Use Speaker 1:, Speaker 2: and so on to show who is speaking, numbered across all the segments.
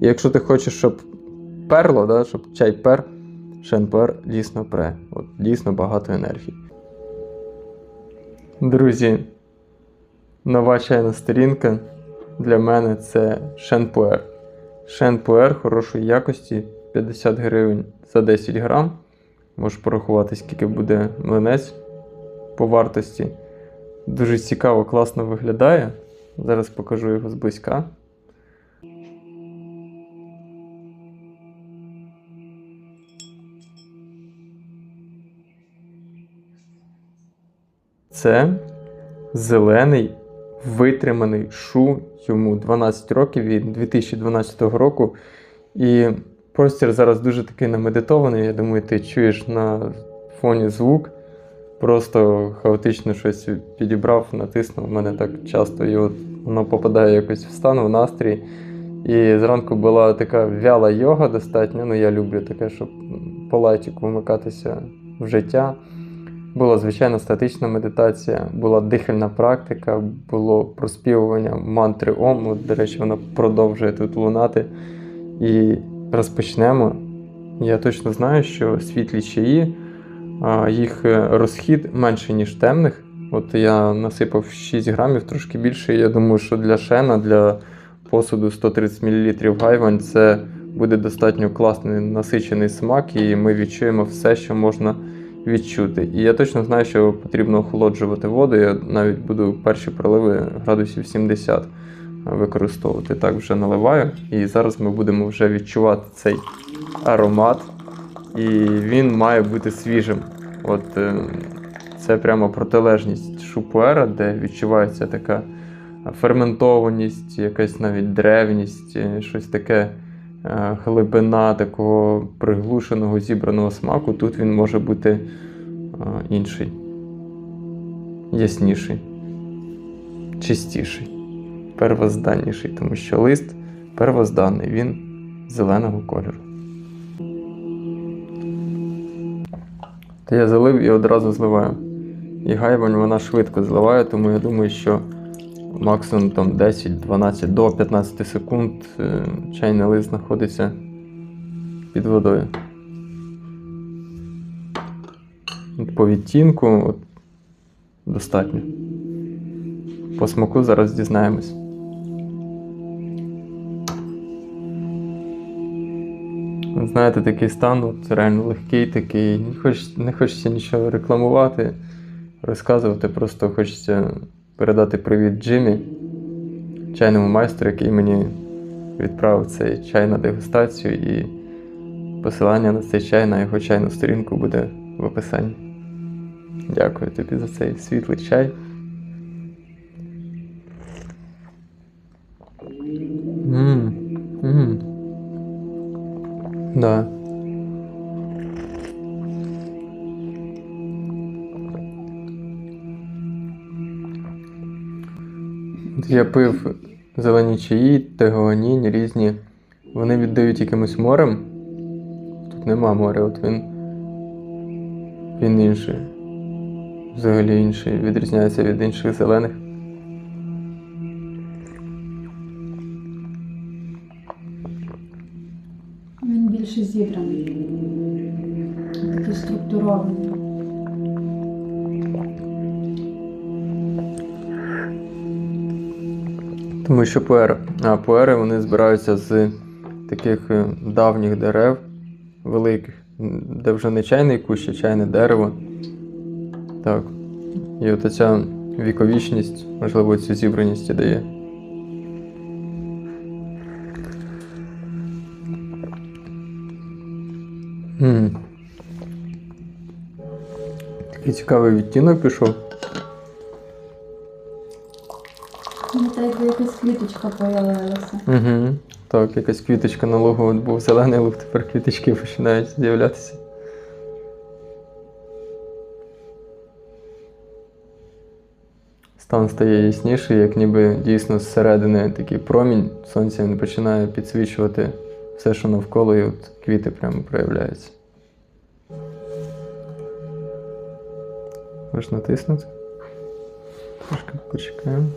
Speaker 1: І якщо ти хочеш, щоб перло, да, щоб чай пер, шенпуер дійсно пре. От, дійсно багато енергії. Друзі, нова чайна сторінка для мене це шенпуер. Шенпуер хорошої якості 50 гривень за 10 грам. Можеш порахувати, скільки буде млинець по вартості. Дуже цікаво, класно виглядає. Зараз покажу його зблизька. Це зелений витриманий шу. Йому 12 років від 2012 року. І простір зараз дуже такий намедитований. Я думаю, ти чуєш на фоні звук. Просто хаотично щось підібрав, натиснув. У мене так часто і от воно попадає якось в стан, в настрій. І зранку була така вяла йога достатньо. Ну, я люблю таке, щоб по лайтіку вмикатися в життя. Була звичайна статична медитація, була дихальна практика, було проспівування мантри Ом. До речі, вона продовжує тут лунати. І розпочнемо. Я точно знаю, що світлі чаї, їх е, розхід менше, ніж темних. От я насипав 6 грамів, трошки більше. Я думаю, що для шена, для посуду 130 мл гайвань це буде достатньо класний насичений смак, і ми відчуємо все, що можна відчути. І я точно знаю, що потрібно охолоджувати воду. Я навіть буду перші проливи градусів 70 використовувати. Так вже наливаю. І зараз ми будемо вже відчувати цей аромат. І він має бути свіжим. От е, це прямо протилежність шупуера, де відчувається така ферментованість, якась навіть древність, е, щось таке е, глибина такого приглушеного зібраного смаку. Тут він може бути е, інший, ясніший, чистіший, первозданніший, тому що лист первозданний, він зеленого кольору. Та я залив і одразу зливаю. І гайвань вона швидко зливає, тому я думаю, що максимум там 10-12 до 15 секунд е, чайний лист знаходиться під водою. От По відтінку от, достатньо. По смаку зараз дізнаємось. Знаєте, такий стан, от реально легкий, такий. Не хочеться, не хочеться нічого рекламувати, розказувати, просто хочеться передати привіт Джимі, чайному майстру, який мені відправив цей чай на дегустацію, і посилання на цей чай на його чайну сторінку буде в описанні. Дякую тобі за цей світлий чай. Мм. Мм. Да. Я пив зелені чаї, тегуанінь різні. Вони віддають якимось морем. Тут нема моря, от він. Він інший. Взагалі інший. Відрізняється від інших зелених.
Speaker 2: Він більше зібраний, такий структурований.
Speaker 1: Тому що пуери. А пуери вони збираються з таких е, давніх дерев, великих, де вже не чайний кущ, а чайне дерево. Так. І от ця віковічність, можливо, цю зібраність і дає. Такий цікавий відтінок пішов.
Speaker 2: Квіточка появилася.
Speaker 1: Угу. Так, якась квіточка на лугу от був зелений луг, тепер квіточки починають з'являтися. Стан стає ясніший, як ніби дійсно зсередини такий промінь сонця він починає підсвічувати все, що навколо, і от квіти прямо проявляються. Можеш натиснути? Трошки почекаємо.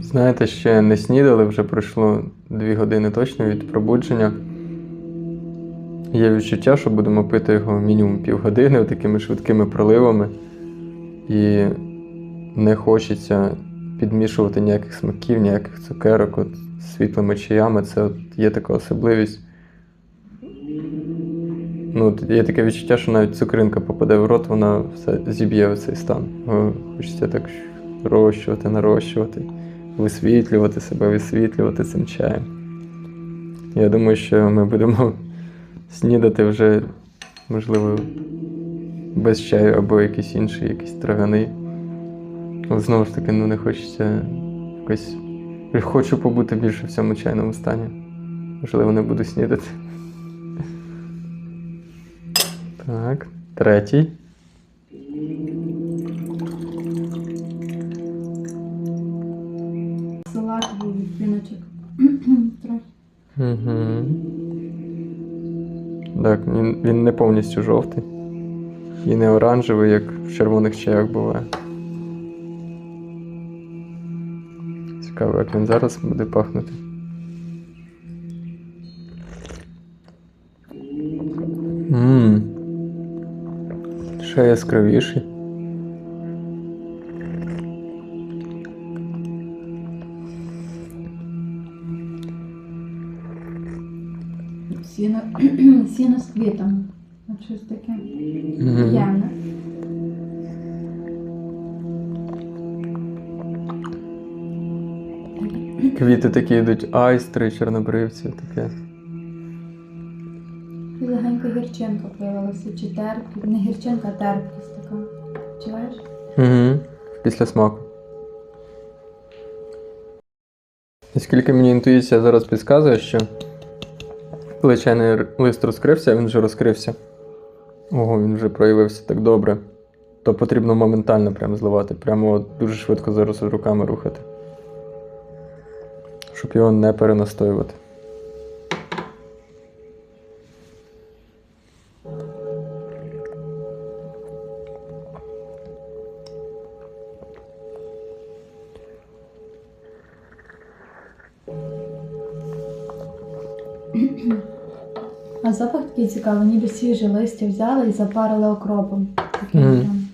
Speaker 1: Знаєте, ще не снідали, вже пройшло дві години точно від пробудження. Є відчуття, що будемо пити його мінімум півгодини такими швидкими проливами. І не хочеться підмішувати ніяких смаків, ніяких цукерок. От з світлими чаями це от є така особливість. Ну, от є таке відчуття, що навіть цукринка попаде в рот, вона все зіб'є в цей стан. Хочеться так нарощувати, нарощувати, висвітлювати себе, висвітлювати цим чаєм. Я думаю, що ми будемо снідати вже, можливо, без чаю або якийсь інший, якийсь трав'яний. Але знову ж таки, ну не хочеться якось. Хочу побути більше в цьому чайному стані. Можливо, не буду снідати. Так, третій.
Speaker 2: Салатовий відтіночок. Трохи.
Speaker 1: Угу. Так, він, він не повністю жовтий. І не оранжевий, як в червоних чаях буває. Цікаво, як він зараз буде пахнути. Ммм. Ще яскравіший.
Speaker 2: Сіно, сіно з квітом. От щось таке. Приємне.
Speaker 1: Квіти такі йдуть, айстри, чорнобривці, таке.
Speaker 2: І легенька гірчинка появилася. Чи терпкість. Не гірчинка, а терпкість така. Чуєш?
Speaker 1: Угу. Після смаку. Оскільки мені інтуїція зараз підказує, що коли лист розкрився, він вже розкрився. Ого, він вже проявився так добре. То потрібно моментально прям зливати. Прямо дуже швидко зараз руками рухати. Щоб його не перенастоювати.
Speaker 2: Такий цікавий, ніби свіже листя взяли і запарили окропом.
Speaker 1: Мгм.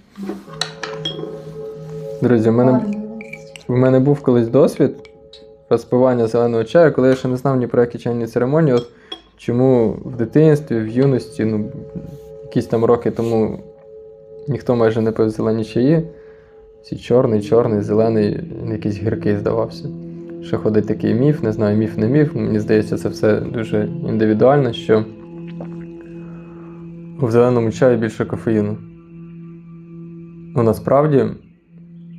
Speaker 1: Друзі, у мене. У мене був колись досвід розпивання зеленого чаю, коли я ще не знав ні про які чайні церемонії. От чому в дитинстві, в юності, ну, якісь там роки тому ніхто майже не пив зелені чаї. Всі чорний, чорний, зелений, якийсь гіркий здавався. Ще ходить такий міф, не знаю, міф, не міф. Мені здається, це все дуже індивідуально, що в зеленому чаї більше кофеїну. Ну, насправді,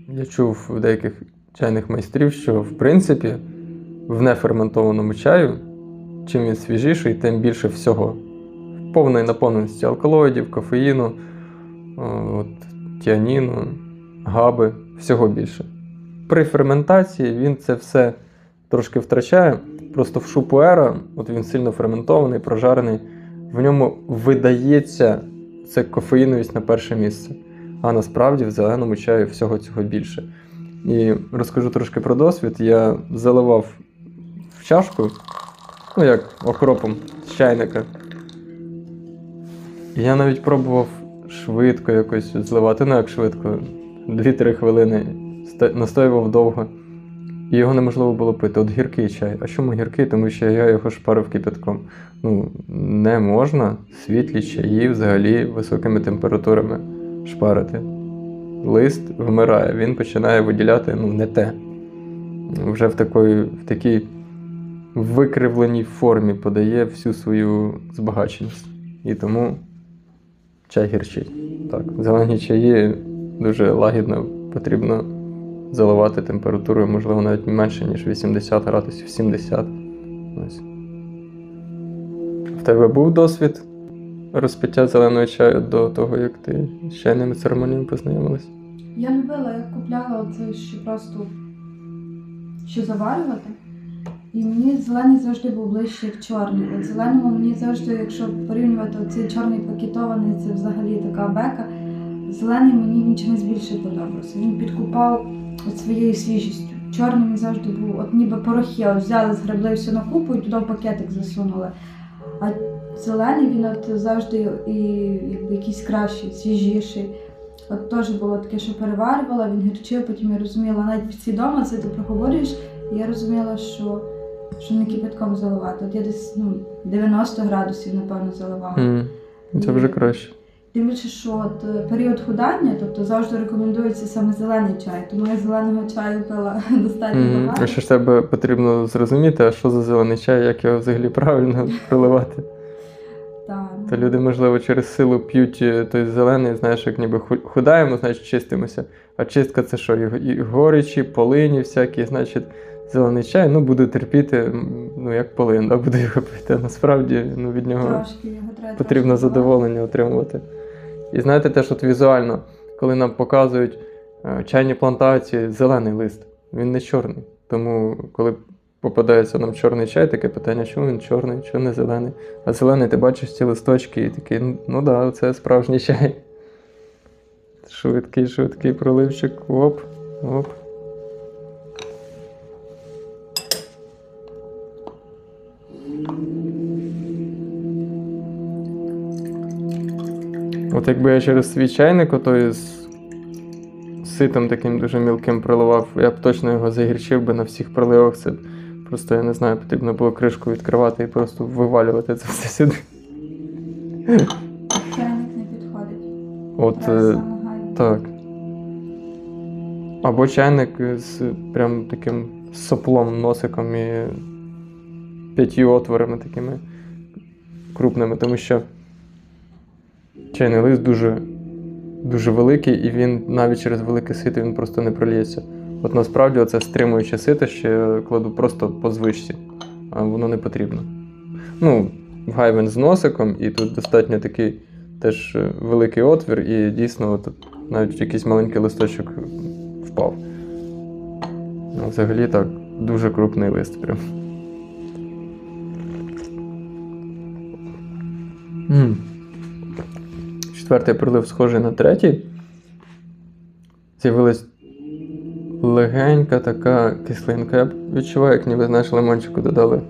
Speaker 1: я чув у деяких чайних майстрів, що в принципі в неферментованому чаю, чим він свіжіший, тим більше всього. Повної наповненості алкалоїдів, кофеїну, от, тіаніну, габи, всього більше. При ферментації він це все трошки втрачає. Просто в шупуера, от він сильно ферментований, прожарений, в ньому видається це кофеїновість на перше місце. А насправді в зеленому чаю всього цього більше. І розкажу трошки про досвід. Я заливав в чашку, ну як окропом з чайника. Я навіть пробував швидко якось зливати, ну як швидко, 2-3 хвилини, настоював довго. І його неможливо було пити. От гіркий чай. А чому гіркий? Тому що я його шпарив кипятком. Ну, не можна світлі чаї взагалі високими температурами шпарити. Лист вмирає, він починає виділяти ну, не те. Вже в такої, в такій викривленій формі подає всю свою збагаченість. І тому чай гірчить. Так, зелені чаї дуже лагідно потрібно заливати температурою, можливо, навіть менше, ніж 80 градусів, 70. Ось. В тебе був досвід розпиття зеленого чаю до того, як ти з чайними церемоніями познайомилась?
Speaker 2: Я любила, я купляла оце ще просто що заварювати. І мені зелений завжди був ближче як чорний. От зеленому мені завжди, якщо порівнювати оцей чорний пакетований, це взагалі така бека. Зелений мені він чимось більше подобався. Він підкупав от своєю свіжістю. чорний він завжди був, от ніби порохи, взяли, згребли все на купу і туди в пакетик засунули. А зелений він от завжди і якби якийсь кращий, свіжіший. От теж було таке, що переварювала, він гірчив, потім я розуміла, навіть свідомо це ти проговорюєш, і я розуміла, що, що не кипятком заливати. От я десь ну, 90 градусів, напевно, заливала.
Speaker 1: М, Це вже краще.
Speaker 2: Тим більше, що от е, період худання, тобто завжди рекомендується саме зелений чай, тому я зеленого чаю пила достатньо.
Speaker 1: А
Speaker 2: багато.
Speaker 1: ще ж тебе потрібно зрозуміти, а що за зелений чай, як його взагалі правильно проливати.
Speaker 2: Так.
Speaker 1: То люди, можливо, через силу п'ють е, той зелений, знаєш, як ніби худаємо, значить чистимося. А чистка це що? І, і горічі, полині всякі, значить, зелений чай, ну буду терпіти, ну як полин, да, буду його пити. Насправді ну, від нього
Speaker 2: Трошки його
Speaker 1: потрібно задоволення отримувати. І знаєте теж от візуально, коли нам показують е, чайні плантації, зелений лист, він не чорний. Тому, коли попадається нам чорний чай, таке питання, чому він чорний, чому не зелений. А зелений ти бачиш ці листочки і такий, ну да, це справжній чай. Швидкий, швидкий проливчик. Оп, оп. От якби я через свій чайник отой з ситом таким дуже мілким проливав, я б точно його загірчив би на всіх проливах. Це просто, я не знаю, потрібно було кришку відкривати і просто вивалювати це все сюди.
Speaker 2: Чайник не підходить.
Speaker 1: От е, так. Або чайник з прям таким соплом, носиком і п'ятью отворами такими крупними, тому що чайний лист дуже, дуже великий, і він навіть через велике сито він просто не проліється. От насправді оце стримуюче сито ще кладу просто по звичці, а воно не потрібно. Ну, гайвен з носиком, і тут достатньо такий теж е, великий отвір, і дійсно от, навіть якийсь маленький листочок впав. Ну, взагалі так, дуже крупний лист прям. М. Четвертий прилив схожий на третій. З'явилась легенька така кислинка. Я відчуваю, як ніби знаєш, лимончику додали.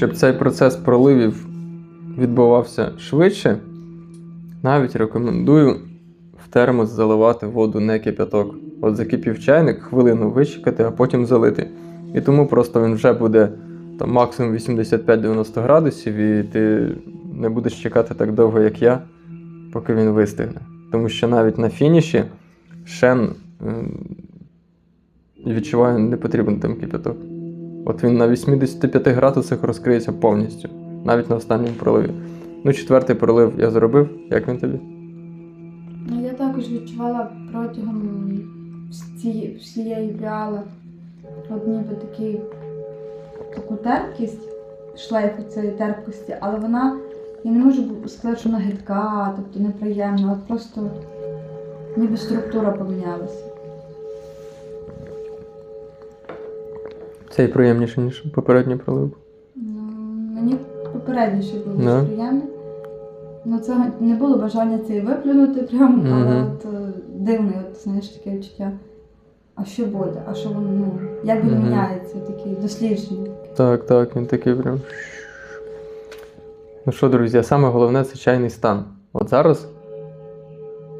Speaker 1: Щоб цей процес проливів відбувався швидше, навіть рекомендую в термос заливати воду не кипяток. От закипів чайник, хвилину вичекати, а потім залити. І тому просто він вже буде там, максимум 85-90 градусів, і ти не будеш чекати так довго, як я, поки він вистигне. Тому що навіть на фініші шен ем, відчуваю, не потрібен там кипяток. От він на 85 градусах розкриється повністю, навіть на останньому проливі. Ну, четвертий пролив я зробив. Як він тобі?
Speaker 2: Ну, я також відчувала протягом всі- всієї піали от ніби такий, таку терпкість, шлейфу цієї терпкості, але вона, я не можу сказати, що вона гидка, тобто неприємна, от просто ніби структура помінялася.
Speaker 1: Цей приємніше, ніж попередній пролив.
Speaker 2: Ну, мені попередніше було
Speaker 1: Да.
Speaker 2: дуже приємно. Ну, це не було бажання цей виплюнути прям, але
Speaker 1: Мгм.
Speaker 2: от е, дивне, от, знаєш, таке відчуття. А що буде? А що воно, ну, як він
Speaker 1: Мгм.
Speaker 2: міняється, такий дослідження.
Speaker 1: Так, так, він такий прям. Ну що, друзі, саме головне це чайний стан. От зараз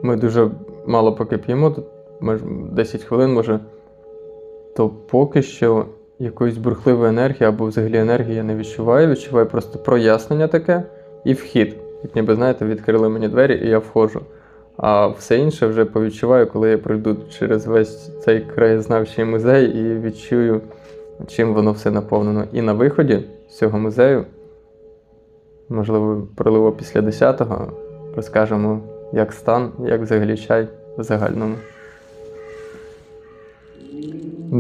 Speaker 1: ми дуже мало поки п'ємо, тут може 10 хвилин може, то поки що якоїсь бурхливої енергії або взагалі енергії я не відчуваю. Відчуваю просто прояснення таке і вхід. Як ніби, знаєте, відкрили мені двері і я входжу. А все інше вже повідчуваю, коли я пройду через весь цей краєзнавчий музей і відчую, чим воно все наповнено. І на виході з цього музею, можливо, проливо після 10-го, розкажемо, як стан, як взагалі чай в загальному.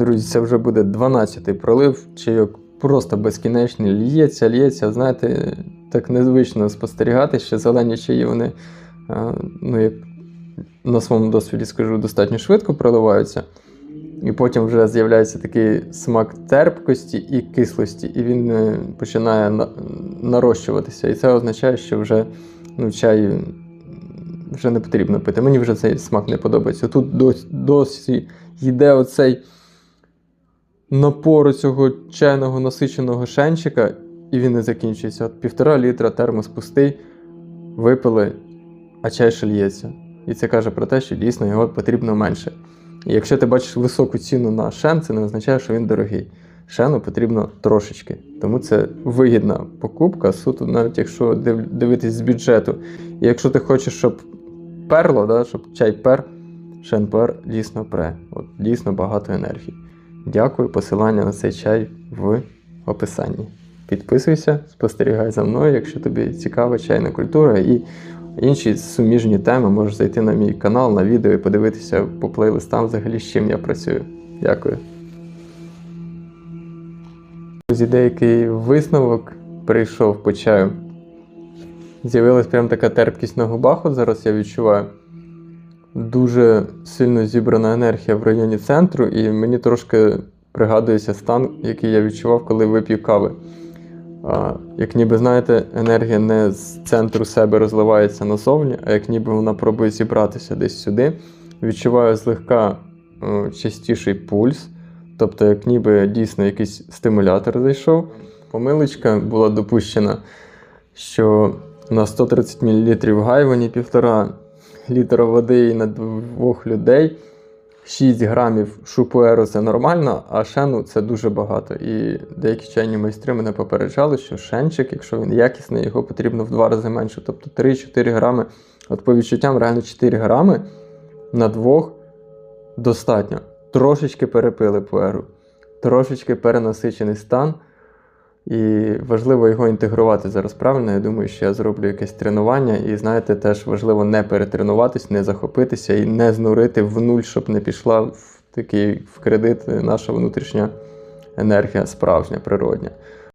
Speaker 1: Друзі, це вже буде 12-й пролив, чайок просто безкінечний, лється, лється. Знаєте, так незвично спостерігати, що зелені чаї, вони ну, як на своєму досвіді скажу, достатньо швидко проливаються. І потім вже з'являється такий смак терпкості і кислості, і він е, починає нарощуватися. І це означає, що вже ну, чай вже не потрібно пити. Мені вже цей смак не подобається. Тут досі йде оцей напор цього чайного насиченого шенчика, і він не закінчується. От півтора літра термос пустий, випили, а чай ще лється. І це каже про те, що дійсно його потрібно менше. І якщо ти бачиш високу ціну на шен, це не означає, що він дорогий. Шену потрібно трошечки. Тому це вигідна покупка, суто, навіть якщо дивитись з бюджету. І якщо ти хочеш, щоб перло, да, щоб чай пер, шен пер дійсно пре. От, дійсно багато енергії. Дякую, посилання на цей чай в описанні. Підписуйся, спостерігай за мною, якщо тобі цікава чайна культура і інші суміжні теми, можеш зайти на мій канал, на відео і подивитися по плейлистам взагалі, з чим я працюю. Дякую. Друзі, деякий висновок прийшов по чаю. З'явилась прям така терпкість на губах, от зараз я відчуваю. Дуже сильно зібрана енергія в районі центру, і мені трошки пригадується стан, який я відчував, коли вип'ю кави. Як ніби, знаєте, енергія не з центру себе розливається назовні, а як ніби вона пробує зібратися десь сюди. Відчуваю злегка частіший пульс, тобто, як ніби дійсно якийсь стимулятор зайшов. Помилочка була допущена, що на 130 мл гайвані півтора літра води на двох людей. 6 грамів шупуеру це нормально, а шену це дуже багато. І деякі чайні майстри мене попереджали, що шенчик, якщо він якісний, його потрібно в два рази менше. Тобто 3-4 грами. От по відчуттям реально 4 грами на двох достатньо. Трошечки перепили пуеру, трошечки перенасичений стан. І важливо його інтегрувати зараз правильно. Я думаю, що я зроблю якесь тренування. І знаєте, теж важливо не перетренуватись, не захопитися і не знурити в нуль, щоб не пішла в такий в кредит наша внутрішня енергія, справжня, природня.